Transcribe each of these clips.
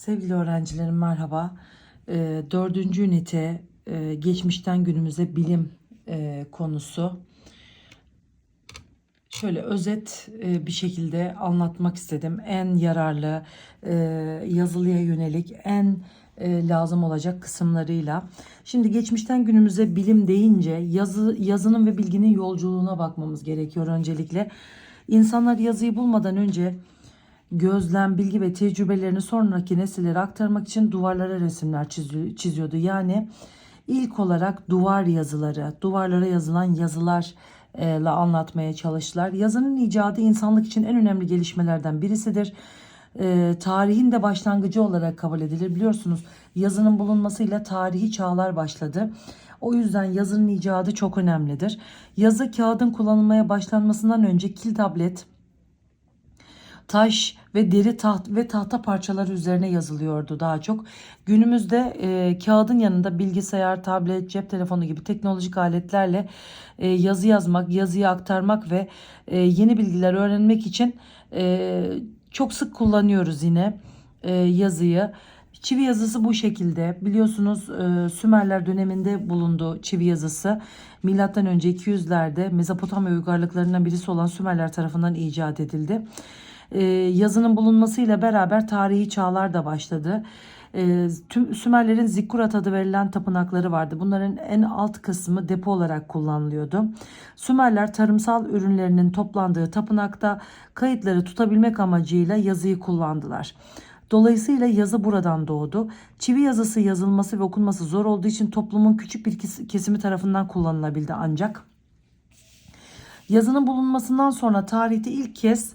Sevgili öğrencilerim merhaba. Ee, dördüncü ünite e, geçmişten günümüze bilim e, konusu. Şöyle özet e, bir şekilde anlatmak istedim. En yararlı yazılıya yönelik en lazım olacak kısımlarıyla. Şimdi geçmişten günümüze bilim deyince yazı yazının ve bilginin yolculuğuna bakmamız gerekiyor öncelikle. İnsanlar yazıyı bulmadan önce gözlem, bilgi ve tecrübelerini sonraki nesillere aktarmak için duvarlara resimler çizi- çiziyordu. Yani ilk olarak duvar yazıları, duvarlara yazılan yazılarla anlatmaya çalıştılar. Yazının icadı insanlık için en önemli gelişmelerden birisidir. E, tarihin de başlangıcı olarak kabul edilir. Biliyorsunuz yazının bulunmasıyla tarihi çağlar başladı. O yüzden yazının icadı çok önemlidir. Yazı kağıdın kullanılmaya başlanmasından önce kil tablet, taş ve deri taht ve tahta parçaları üzerine yazılıyordu daha çok. Günümüzde e, kağıdın yanında bilgisayar, tablet, cep telefonu gibi teknolojik aletlerle e, yazı yazmak, yazıyı aktarmak ve e, yeni bilgiler öğrenmek için e, çok sık kullanıyoruz yine e, yazıyı. Çivi yazısı bu şekilde. Biliyorsunuz e, Sümerler döneminde bulundu çivi yazısı. Milattan önce 200'lerde Mezopotamya uygarlıklarından birisi olan Sümerler tarafından icat edildi. E, yazının bulunmasıyla beraber tarihi çağlar da başladı. E, tüm Sümerlerin Zikkurat adı verilen tapınakları vardı. Bunların en alt kısmı depo olarak kullanılıyordu. Sümerler tarımsal ürünlerinin toplandığı tapınakta kayıtları tutabilmek amacıyla yazıyı kullandılar. Dolayısıyla yazı buradan doğdu. Çivi yazısı yazılması ve okunması zor olduğu için toplumun küçük bir kes- kesimi tarafından kullanılabildi ancak. Yazının bulunmasından sonra tarihte ilk kez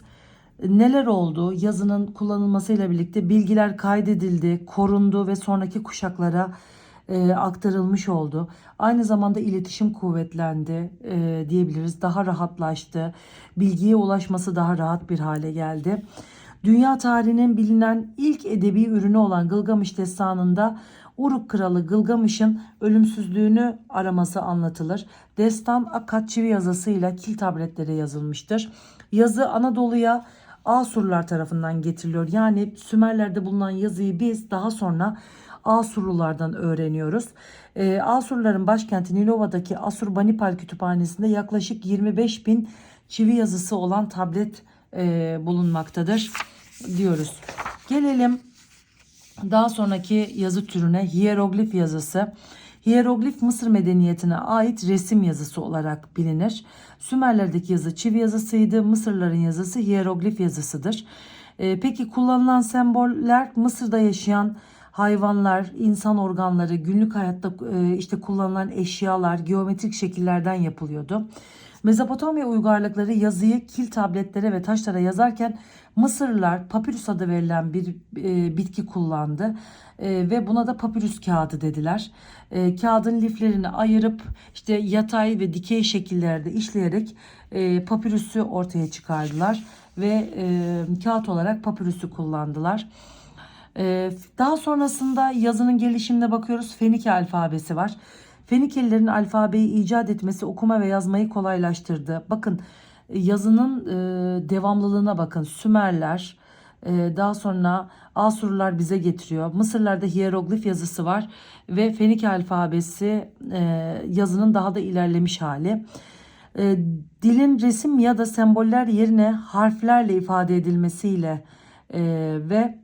neler oldu? Yazının kullanılmasıyla birlikte bilgiler kaydedildi, korundu ve sonraki kuşaklara e, aktarılmış oldu. Aynı zamanda iletişim kuvvetlendi e, diyebiliriz. Daha rahatlaştı. Bilgiye ulaşması daha rahat bir hale geldi. Dünya tarihinin bilinen ilk edebi ürünü olan Gılgamış destanında Uruk kralı Gılgamış'ın ölümsüzlüğünü araması anlatılır. Destan Akkad çivi yazısıyla kil tabletlere yazılmıştır. Yazı Anadolu'ya Asurlar tarafından getiriliyor. Yani Sümerler'de bulunan yazıyı biz daha sonra Asurlulardan öğreniyoruz. Ee, Asurların başkenti Nilova'daki Asurbanipal kütüphanesinde yaklaşık 25 bin çivi yazısı olan tablet e, bulunmaktadır diyoruz. Gelelim daha sonraki yazı türüne hieroglif yazısı. Hieroglif Mısır medeniyetine ait resim yazısı olarak bilinir. Sümerlerdeki yazı çivi yazısıydı. Mısırların yazısı hieroglif yazısıdır. Ee, peki kullanılan semboller Mısır'da yaşayan hayvanlar, insan organları, günlük hayatta e, işte kullanılan eşyalar, geometrik şekillerden yapılıyordu. Mezopotamya uygarlıkları yazıyı kil tabletlere ve taşlara yazarken Mısırlılar papyrus adı verilen bir e, bitki kullandı E, ve buna da papyrus kağıdı dediler. E, kağıdın liflerini ayırıp işte yatay ve dikey şekillerde işleyerek e, papyrüsü ortaya çıkardılar ve e, kağıt olarak papyrüsü kullandılar. Ee, daha sonrasında yazının gelişimine bakıyoruz. Fenike alfabesi var. Fenikelilerin alfabeyi icat etmesi okuma ve yazmayı kolaylaştırdı. Bakın e, yazının e, devamlılığına bakın. Sümerler, e, daha sonra Asurlular bize getiriyor. Mısırlarda hieroglif yazısı var ve Fenike alfabesi e, yazının daha da ilerlemiş hali. Dilin resim ya da semboller yerine harflerle ifade edilmesiyle ve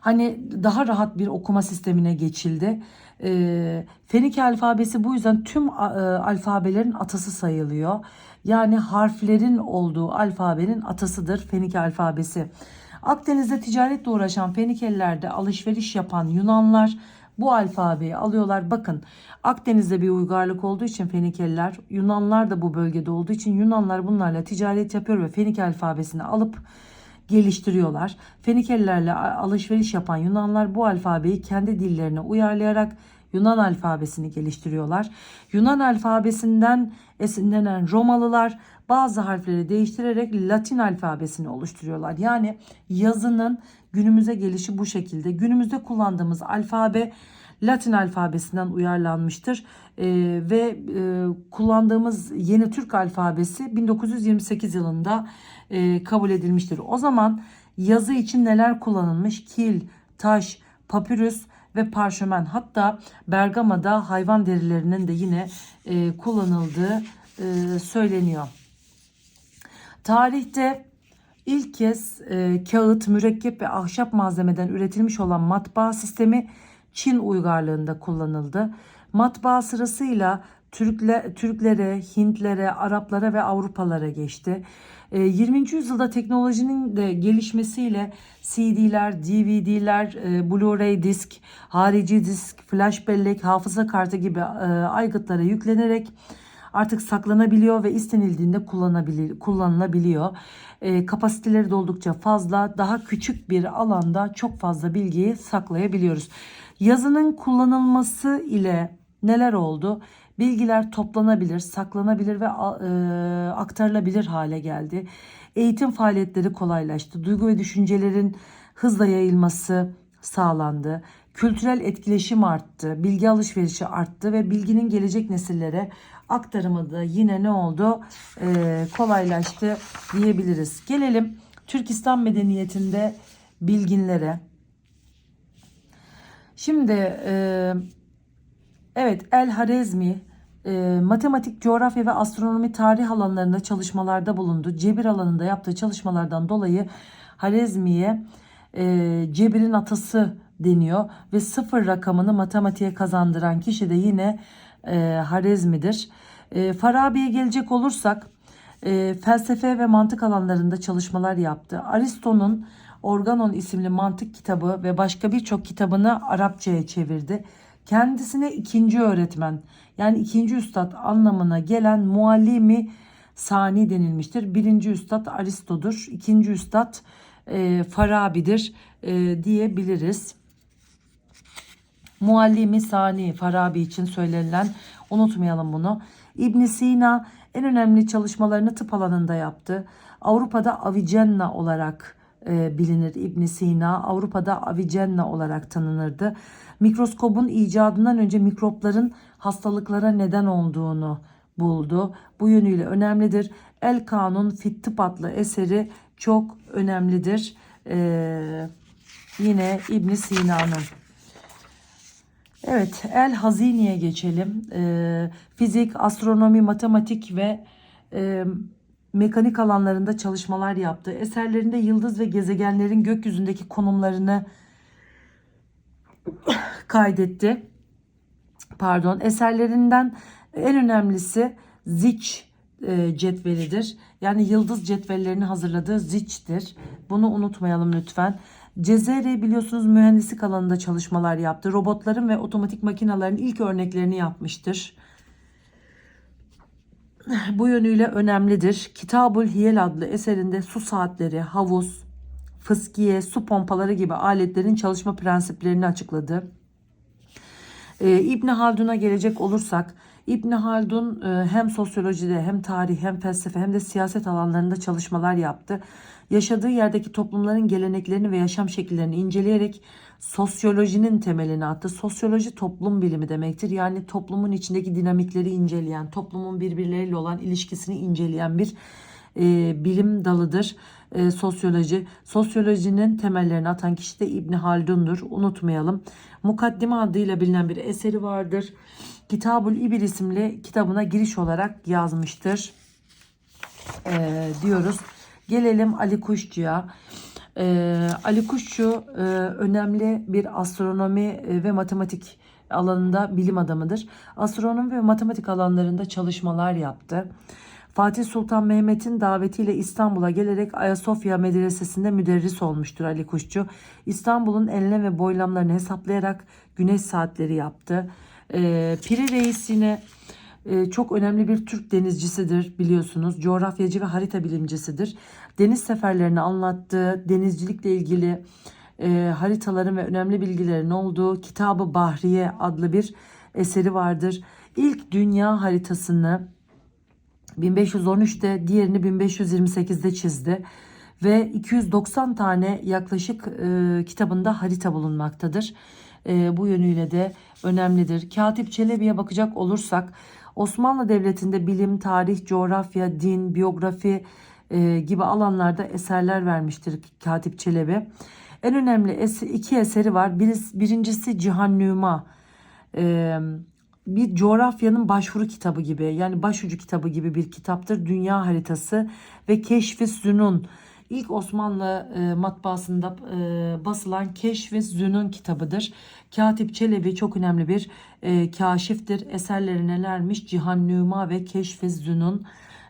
hani daha rahat bir okuma sistemine geçildi. E, Fenike alfabesi bu yüzden tüm e, alfabelerin atası sayılıyor. Yani harflerin olduğu alfabenin atasıdır Fenike alfabesi. Akdeniz'de ticaretle uğraşan Fenikelilerde alışveriş yapan Yunanlar bu alfabeyi alıyorlar. Bakın Akdeniz'de bir uygarlık olduğu için Fenikeliler, Yunanlar da bu bölgede olduğu için Yunanlar bunlarla ticaret yapıyor ve Fenike alfabesini alıp geliştiriyorlar. Fenikelilerle alışveriş yapan Yunanlar bu alfabeyi kendi dillerine uyarlayarak Yunan alfabesini geliştiriyorlar. Yunan alfabesinden esinlenen Romalılar bazı harfleri değiştirerek Latin alfabesini oluşturuyorlar. Yani yazının günümüze gelişi bu şekilde. Günümüzde kullandığımız alfabe Latin alfabesinden uyarlanmıştır Ee, ve e, kullandığımız yeni Türk alfabesi 1928 yılında e, kabul edilmiştir. O zaman yazı için neler kullanılmış? Kil, taş, papyrus ve parşömen hatta Bergama'da hayvan derilerinin de yine e, kullanıldığı e, söyleniyor. Tarihte ilk kez e, kağıt, mürekkep ve ahşap malzemeden üretilmiş olan matbaa sistemi Çin uygarlığında kullanıldı. Matbaa sırasıyla Türkle, Türklere, Hintlere, Araplara ve Avrupalara geçti. E, 20. yüzyılda teknolojinin de gelişmesiyle CD'ler, DVD'ler, e, Blu-ray disk, harici disk, flash bellek, hafıza kartı gibi e, aygıtlara yüklenerek artık saklanabiliyor ve istenildiğinde kullanabilir, kullanılabiliyor. E, kapasiteleri de oldukça fazla. Daha küçük bir alanda çok fazla bilgiyi saklayabiliyoruz. Yazının kullanılması ile neler oldu? Bilgiler toplanabilir, saklanabilir ve e, aktarılabilir hale geldi. Eğitim faaliyetleri kolaylaştı. Duygu ve düşüncelerin hızla yayılması sağlandı. Kültürel etkileşim arttı, bilgi alışverişi arttı ve bilginin gelecek nesillere aktarımı da yine ne oldu? Ee, kolaylaştı diyebiliriz. Gelelim Türk İslam medeniyetinde bilginlere. Şimdi e, evet El Harezmi e, matematik, coğrafya ve astronomi tarih alanlarında çalışmalarda bulundu. Cebir alanında yaptığı çalışmalardan dolayı Harezmi'ye e, cebirin atası deniyor ve sıfır rakamını matematiğe kazandıran kişi de yine e, Harezmi'dir. E, Farabi'ye gelecek olursak e, felsefe ve mantık alanlarında çalışmalar yaptı. Aristo'nun Organon isimli mantık kitabı ve başka birçok kitabını Arapçaya çevirdi. Kendisine ikinci öğretmen yani ikinci üstad anlamına gelen muallimi sani denilmiştir. Birinci üstad Aristo'dur. ikinci üstad e, Farabi'dir e, diyebiliriz. Muallimi Sani Farabi için söylenilen unutmayalım bunu. İbn Sina en önemli çalışmalarını tıp alanında yaptı. Avrupa'da Avicenna olarak e, bilinir İbn Sina. Avrupa'da Avicenna olarak tanınırdı. Mikroskobun icadından önce mikropların hastalıklara neden olduğunu buldu. Bu yönüyle önemlidir. El Kanun Fit Tıp adlı eseri çok önemlidir. Ee, yine İbn Sina'nın. Evet, El Hazini'ye geçelim. Ee, fizik, astronomi, matematik ve e, mekanik alanlarında çalışmalar yaptı. Eserlerinde yıldız ve gezegenlerin gökyüzündeki konumlarını kaydetti. Pardon, eserlerinden en önemlisi Zich e, cetvelidir. Yani yıldız cetvellerini hazırladığı Zich'tir. Bunu unutmayalım lütfen. Cezeri biliyorsunuz mühendislik alanında çalışmalar yaptı. Robotların ve otomatik makinelerin ilk örneklerini yapmıştır. Bu yönüyle önemlidir. Kitabul Hiyel adlı eserinde su saatleri, havuz, fıskiye, su pompaları gibi aletlerin çalışma prensiplerini açıkladı. Ee, İbni Haldun'a gelecek olursak İbni Haldun e, hem sosyolojide hem tarih hem felsefe hem de siyaset alanlarında çalışmalar yaptı. Yaşadığı yerdeki toplumların geleneklerini ve yaşam şekillerini inceleyerek sosyolojinin temelini attı. Sosyoloji toplum bilimi demektir. Yani toplumun içindeki dinamikleri inceleyen, toplumun birbirleriyle olan ilişkisini inceleyen bir e, bilim dalıdır e, sosyoloji. Sosyolojinin temellerini atan kişi de İbni Haldun'dur. Unutmayalım. Mukaddime adıyla bilinen bir eseri vardır. Kitabul İbir isimli kitabına giriş olarak yazmıştır e, diyoruz. Gelelim Ali Kuşçu'ya. E, Ali Kuşçu e, önemli bir astronomi e, ve matematik alanında bilim adamıdır. Astronomi ve matematik alanlarında çalışmalar yaptı. Fatih Sultan Mehmet'in davetiyle İstanbul'a gelerek Ayasofya Medresesi'nde müderris olmuştur Ali Kuşçu. İstanbul'un enlem ve boylamlarını hesaplayarak güneş saatleri yaptı. E, Piri Reis e, çok önemli bir Türk denizcisidir biliyorsunuz. Coğrafyacı ve harita bilimcisidir. Deniz seferlerini anlattığı, denizcilikle ilgili e, haritaların ve önemli bilgilerin olduğu Kitabı Bahriye adlı bir eseri vardır. İlk dünya haritasını 1513'te diğerini 1528'de çizdi ve 290 tane yaklaşık e, kitabında harita bulunmaktadır. E, bu yönüyle de önemlidir. Katip Çelebi'ye bakacak olursak Osmanlı Devleti'nde bilim, tarih, coğrafya, din, biyografi e, gibi alanlarda eserler vermiştir Katip Çelebi. En önemli es- iki eseri var. Birisi, birincisi Cihan Nüma. Bir coğrafyanın başvuru kitabı gibi yani başucu kitabı gibi bir kitaptır. Dünya haritası ve Keşfi Zünun. İlk Osmanlı e, matbaasında e, basılan Keşfi Zünun kitabıdır. Katip Çelebi çok önemli bir e, kaşiftir. Eserleri nelermiş? Cihan Nüma ve Keşfi Zünun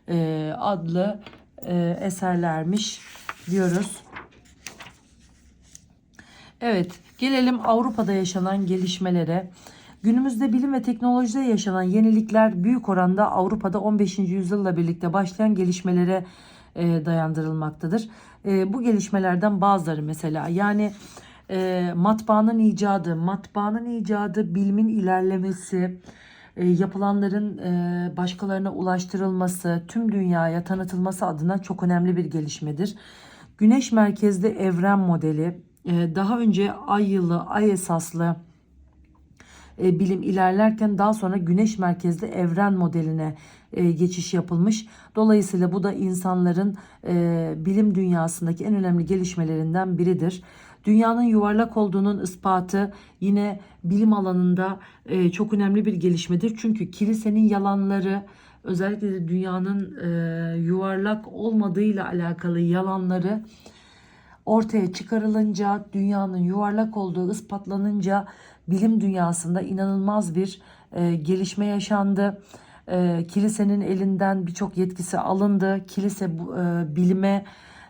e, adlı e, eserlermiş diyoruz. Evet, gelelim Avrupa'da yaşanan gelişmelere. Günümüzde bilim ve teknolojide yaşanan yenilikler büyük oranda Avrupa'da 15. yüzyılla birlikte başlayan gelişmelere e, dayandırılmaktadır. E, bu gelişmelerden bazıları mesela yani e, matbaanın icadı, matbaanın icadı, bilimin ilerlemesi, e, yapılanların e, başkalarına ulaştırılması, tüm dünyaya tanıtılması adına çok önemli bir gelişmedir. Güneş merkezli evren modeli, e, daha önce ay yılı, ay esaslı e, bilim ilerlerken daha sonra güneş merkezli evren modeline e, geçiş yapılmış. Dolayısıyla bu da insanların e, bilim dünyasındaki en önemli gelişmelerinden biridir. Dünyanın yuvarlak olduğunun ispatı yine bilim alanında çok önemli bir gelişmedir. Çünkü kilisenin yalanları özellikle de dünyanın e, yuvarlak olmadığıyla alakalı yalanları ortaya çıkarılınca, dünyanın yuvarlak olduğu ispatlanınca bilim dünyasında inanılmaz bir e, gelişme yaşandı. E, kilisenin elinden birçok yetkisi alındı. Kilise e, bilime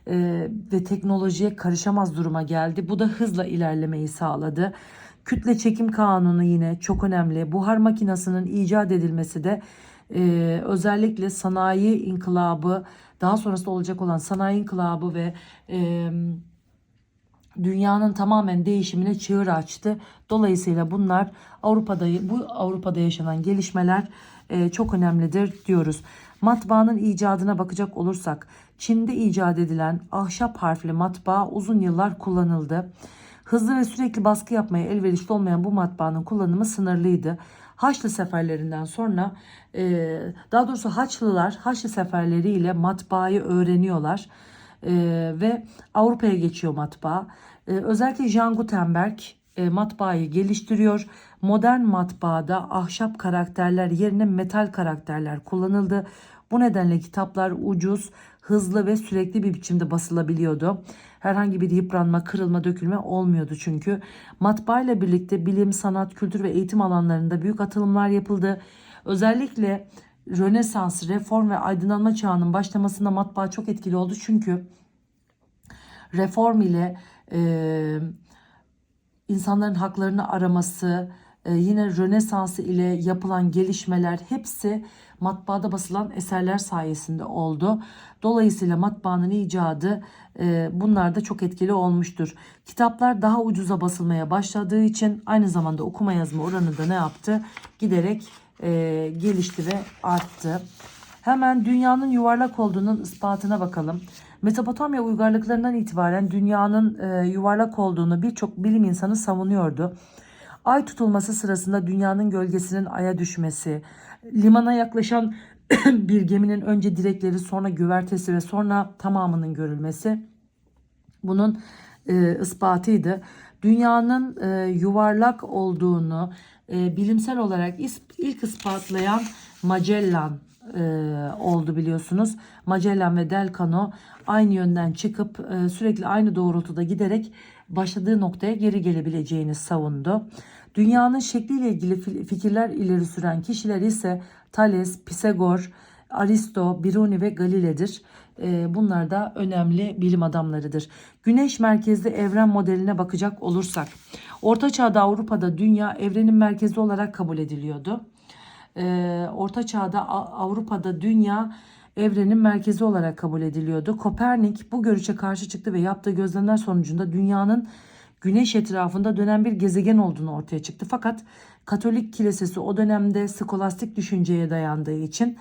e, ve teknolojiye karışamaz duruma geldi. Bu da hızla ilerlemeyi sağladı. Kütle çekim kanunu yine çok önemli. Buhar makinesinin icat edilmesi de e, özellikle sanayi inkılabı, daha sonrasında olacak olan sanayi inkılabı ve e, dünyanın tamamen değişimine çığır açtı. Dolayısıyla bunlar Avrupa'da bu Avrupa'da yaşanan gelişmeler e, çok önemlidir diyoruz. Matbaanın icadına bakacak olursak Çin'de icat edilen ahşap harfli matbaa uzun yıllar kullanıldı. Hızlı ve sürekli baskı yapmaya elverişli olmayan bu matbaanın kullanımı sınırlıydı. Haçlı seferlerinden sonra e, daha doğrusu Haçlılar Haçlı seferleriyle matbaayı öğreniyorlar e, ve Avrupa'ya geçiyor matbaa. E, özellikle Jean Gutenberg e, matbaayı geliştiriyor. Modern matbaada ahşap karakterler yerine metal karakterler kullanıldı. Bu nedenle kitaplar ucuz, hızlı ve sürekli bir biçimde basılabiliyordu. Herhangi bir yıpranma, kırılma, dökülme olmuyordu çünkü. Matbaa ile birlikte bilim, sanat, kültür ve eğitim alanlarında büyük atılımlar yapıldı. Özellikle Rönesans, reform ve aydınlanma çağının başlamasında matbaa çok etkili oldu. Çünkü reform ile e, insanların haklarını araması, e, yine Rönesans ile yapılan gelişmeler hepsi matbaada basılan eserler sayesinde oldu. Dolayısıyla matbaanın icadı e, bunlar da çok etkili olmuştur. Kitaplar daha ucuza basılmaya başladığı için aynı zamanda okuma yazma oranı da ne yaptı? Giderek e, gelişti ve arttı. Hemen dünyanın yuvarlak olduğunun ispatına bakalım. Mezopotamya uygarlıklarından itibaren dünyanın e, yuvarlak olduğunu birçok bilim insanı savunuyordu. Ay tutulması sırasında dünyanın gölgesinin aya düşmesi, limana yaklaşan bir geminin önce direkleri sonra güvertesi ve sonra tamamının görülmesi bunun e, ispatıydı. Dünyanın e, yuvarlak olduğunu e, bilimsel olarak ilk ispatlayan Magellan e, oldu biliyorsunuz. Magellan ve Delcano aynı yönden çıkıp e, sürekli aynı doğrultuda giderek başladığı noktaya geri gelebileceğini savundu. Dünyanın şekliyle ilgili fi- fikirler ileri süren kişiler ise Thales, Pisagor, Aristo, Biruni ve Galile'dir. E, bunlar da önemli bilim adamlarıdır. Güneş merkezli evren modeline bakacak olursak, Orta Çağ'da Avrupa'da dünya evrenin merkezi olarak kabul ediliyordu. Ee, Orta Çağ'da Avrupa'da dünya evrenin merkezi olarak kabul ediliyordu. Kopernik bu görüşe karşı çıktı ve yaptığı gözlemler sonucunda dünyanın güneş etrafında dönen bir gezegen olduğunu ortaya çıktı. Fakat Katolik kilisesi o dönemde skolastik düşünceye dayandığı için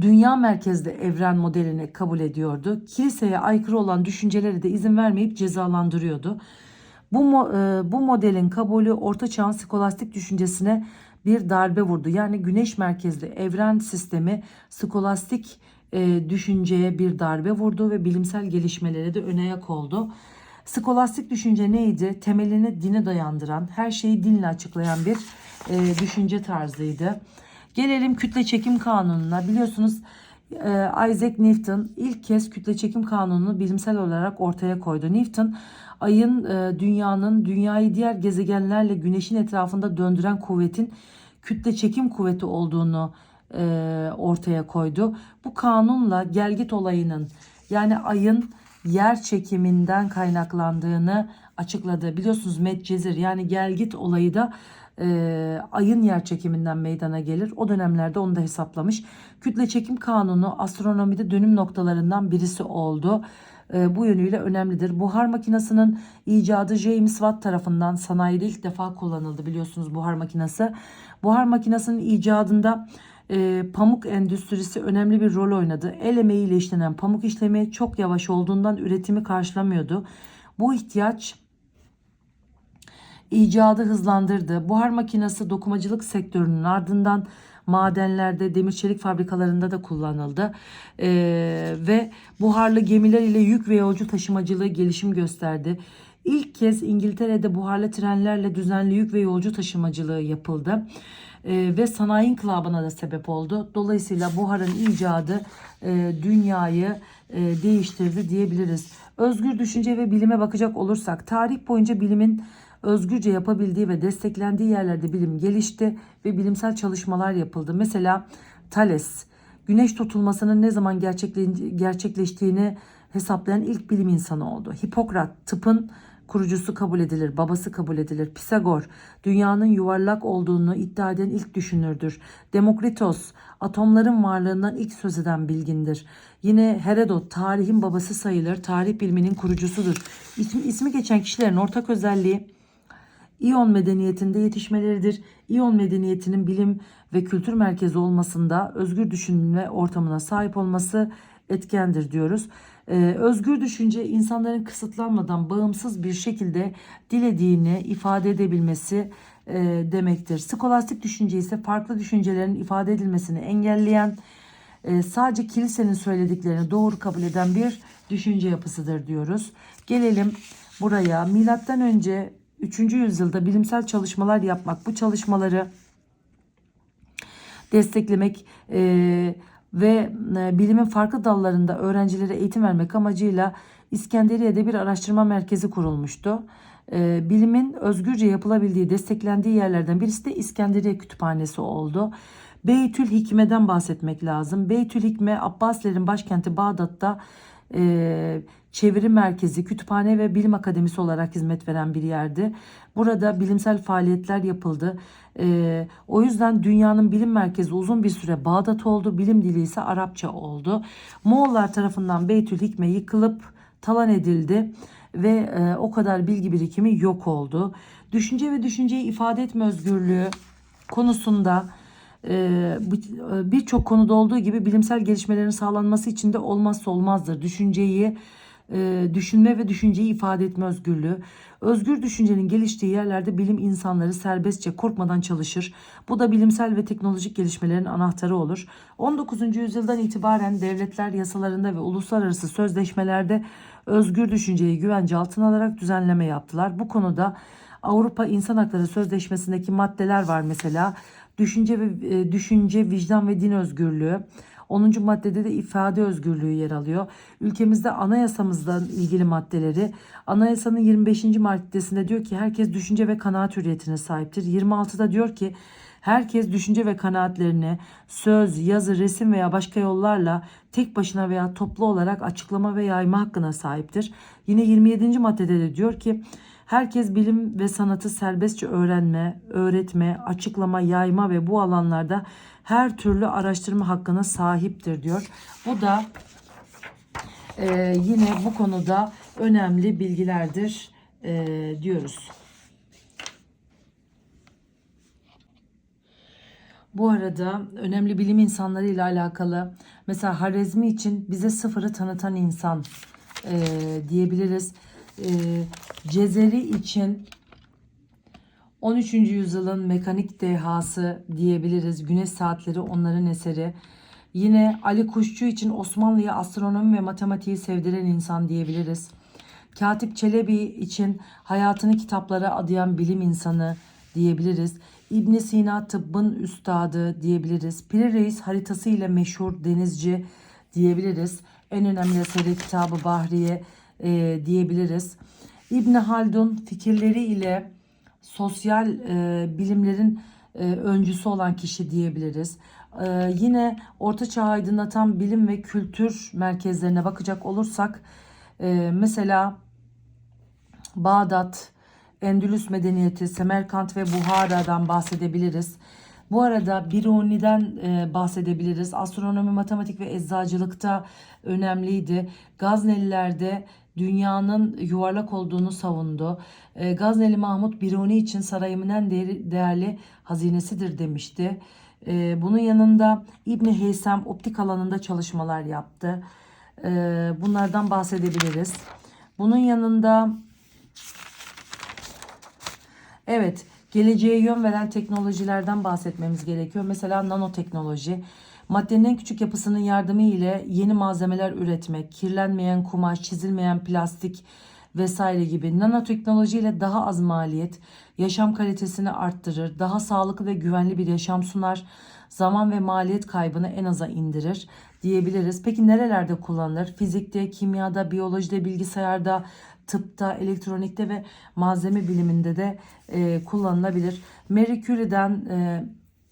dünya merkezli evren modelini kabul ediyordu. Kiliseye aykırı olan düşünceleri de izin vermeyip cezalandırıyordu. Bu, e, bu modelin kabulü Orta Çağ'ın skolastik düşüncesine bir darbe vurdu. Yani güneş merkezli evren sistemi skolastik e, düşünceye bir darbe vurdu ve bilimsel gelişmelere de ön ayak oldu. Skolastik düşünce neydi? Temelini dine dayandıran, her şeyi dinle açıklayan bir e, düşünce tarzıydı. Gelelim kütle çekim kanununa. Biliyorsunuz e, Isaac Newton ilk kez kütle çekim kanununu bilimsel olarak ortaya koydu. Newton ayın e, dünyanın dünyayı diğer gezegenlerle güneşin etrafında döndüren kuvvetin kütle çekim kuvveti olduğunu e, ortaya koydu. Bu kanunla gelgit olayının yani ayın yer çekiminden kaynaklandığını açıkladı. Biliyorsunuz Medcezir yani gelgit olayı da e, ayın yer çekiminden meydana gelir. O dönemlerde onu da hesaplamış. Kütle çekim kanunu astronomide dönüm noktalarından birisi oldu. E, bu yönüyle önemlidir. Buhar makinesinin icadı James Watt tarafından sanayide ilk defa kullanıldı biliyorsunuz buhar makinesi. Buhar makinesinin icadında e, pamuk endüstrisi önemli bir rol oynadı. El emeğiyle işlenen pamuk işlemi çok yavaş olduğundan üretimi karşılamıyordu. Bu ihtiyaç icadı hızlandırdı. Buhar makinesi dokumacılık sektörünün ardından madenlerde, demir çelik fabrikalarında da kullanıldı. Ee, ve buharlı gemiler ile yük ve yolcu taşımacılığı gelişim gösterdi. İlk kez İngiltere'de buharlı trenlerle düzenli yük ve yolcu taşımacılığı yapıldı. Ee, ve sanayi inkılabına da sebep oldu. Dolayısıyla buharın icadı e, dünyayı e, değiştirdi diyebiliriz. Özgür düşünce ve bilime bakacak olursak tarih boyunca bilimin özgürce yapabildiği ve desteklendiği yerlerde bilim gelişti ve bilimsel çalışmalar yapıldı. Mesela Thales, güneş tutulmasının ne zaman gerçekle- gerçekleştiğini hesaplayan ilk bilim insanı oldu. Hipokrat, tıpın kurucusu kabul edilir, babası kabul edilir. Pisagor, dünyanın yuvarlak olduğunu iddia eden ilk düşünürdür. Demokritos, atomların varlığından ilk söz eden bilgindir. Yine Herodot, tarihin babası sayılır, tarih biliminin kurucusudur. İsmi, ismi geçen kişilerin ortak özelliği İyon medeniyetinde yetişmeleridir. İyon medeniyetinin bilim ve kültür merkezi olmasında özgür düşünme ortamına sahip olması etkendir diyoruz. Ee, özgür düşünce insanların kısıtlanmadan bağımsız bir şekilde dilediğini ifade edebilmesi e, demektir. Skolastik düşünce ise farklı düşüncelerin ifade edilmesini engelleyen, e, sadece kilisenin söylediklerini doğru kabul eden bir düşünce yapısıdır diyoruz. Gelelim buraya milattan önce 3. yüzyılda bilimsel çalışmalar yapmak, bu çalışmaları desteklemek e, ve e, bilimin farklı dallarında öğrencilere eğitim vermek amacıyla İskenderiye'de bir araştırma merkezi kurulmuştu. E, bilimin özgürce yapılabildiği, desteklendiği yerlerden birisi de İskenderiye Kütüphanesi oldu. Beytül Hikme'den bahsetmek lazım. Beytül Hikme Abbasilerin başkenti Bağdat'ta e, çeviri merkezi, kütüphane ve bilim akademisi olarak hizmet veren bir yerdi. Burada bilimsel faaliyetler yapıldı. E, o yüzden dünyanın bilim merkezi uzun bir süre Bağdat oldu. Bilim dili ise Arapça oldu. Moğollar tarafından Beytül Hikme yıkılıp talan edildi ve e, o kadar bilgi birikimi yok oldu. Düşünce ve düşünceyi ifade etme özgürlüğü konusunda e, bu- birçok konuda olduğu gibi bilimsel gelişmelerin sağlanması için de olmazsa olmazdır. Düşünceyi e, düşünme ve düşünceyi ifade etme özgürlüğü. Özgür düşüncenin geliştiği yerlerde bilim insanları serbestçe korkmadan çalışır. Bu da bilimsel ve teknolojik gelişmelerin anahtarı olur. 19. yüzyıldan itibaren devletler yasalarında ve uluslararası sözleşmelerde özgür düşünceyi güvence altına alarak düzenleme yaptılar. Bu konuda Avrupa İnsan Hakları Sözleşmesi'ndeki maddeler var mesela. Düşünce ve e, düşünce, vicdan ve din özgürlüğü. 10. maddede de ifade özgürlüğü yer alıyor. Ülkemizde anayasamızdan ilgili maddeleri anayasanın 25. maddesinde diyor ki herkes düşünce ve kanaat hürriyetine sahiptir. 26'da diyor ki herkes düşünce ve kanaatlerini söz, yazı, resim veya başka yollarla tek başına veya toplu olarak açıklama ve yayma hakkına sahiptir. Yine 27. maddede de diyor ki Herkes bilim ve sanatı serbestçe öğrenme, öğretme, açıklama, yayma ve bu alanlarda her türlü araştırma hakkına sahiptir diyor. Bu da e, yine bu konuda önemli bilgilerdir e, diyoruz. Bu arada önemli bilim insanları ile alakalı mesela Harezmi için bize sıfırı tanıtan insan e, diyebiliriz. E, Cezeri için 13. yüzyılın mekanik dehası diyebiliriz. Güneş saatleri onların eseri. Yine Ali Kuşçu için Osmanlı'ya astronomi ve matematiği sevdiren insan diyebiliriz. Katip Çelebi için hayatını kitaplara adayan bilim insanı diyebiliriz. İbn Sina tıbbın üstadı diyebiliriz. Piri Reis haritası ile meşhur denizci diyebiliriz. En önemli eseri kitabı Bahriye e, diyebiliriz. İbn Haldun fikirleri ile sosyal e, bilimlerin e, öncüsü olan kişi diyebiliriz. E, yine Orta Çağ aydınlatan bilim ve kültür merkezlerine bakacak olursak e, mesela Bağdat, Endülüs medeniyeti, Semerkant ve Buhara'dan bahsedebiliriz. Bu arada Biruni'den e, bahsedebiliriz. Astronomi, matematik ve eczacılıkta önemliydi. Gazneliler'de dünyanın yuvarlak olduğunu savundu. E, Gazneli Mahmut Biruni için sarayımın en değeri- değerli hazinesidir demişti. E, bunun yanında İbni Heysem optik alanında çalışmalar yaptı. E, bunlardan bahsedebiliriz. Bunun yanında Evet, geleceğe yön veren teknolojilerden bahsetmemiz gerekiyor. Mesela nanoteknoloji. Maddenin en küçük yapısının yardımı ile yeni malzemeler üretmek, kirlenmeyen kumaş, çizilmeyen plastik vesaire gibi nanoteknoloji ile daha az maliyet, yaşam kalitesini arttırır, daha sağlıklı ve güvenli bir yaşam sunar, zaman ve maliyet kaybını en aza indirir diyebiliriz. Peki nerelerde kullanılır? Fizikte, kimyada, biyolojide, bilgisayarda, tıpta, elektronikte ve malzeme biliminde de e, kullanılabilir. Marie e,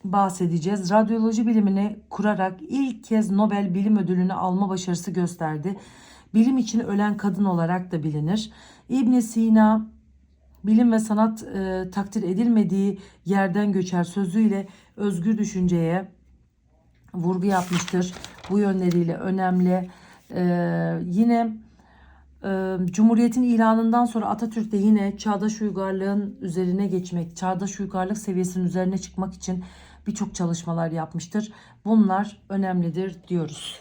bahsedeceğiz. Radyoloji bilimini kurarak ilk kez Nobel Bilim Ödülünü alma başarısı gösterdi. Bilim için ölen kadın olarak da bilinir. İbn Sina bilim ve sanat e, takdir edilmediği yerden göçer sözüyle özgür düşünceye vurgu yapmıştır. Bu yönleriyle önemli. Ee, yine e, Cumhuriyet'in ilanından sonra Atatürk de yine çağdaş uygarlığın üzerine geçmek, çağdaş uygarlık seviyesinin üzerine çıkmak için birçok çalışmalar yapmıştır. Bunlar önemlidir diyoruz.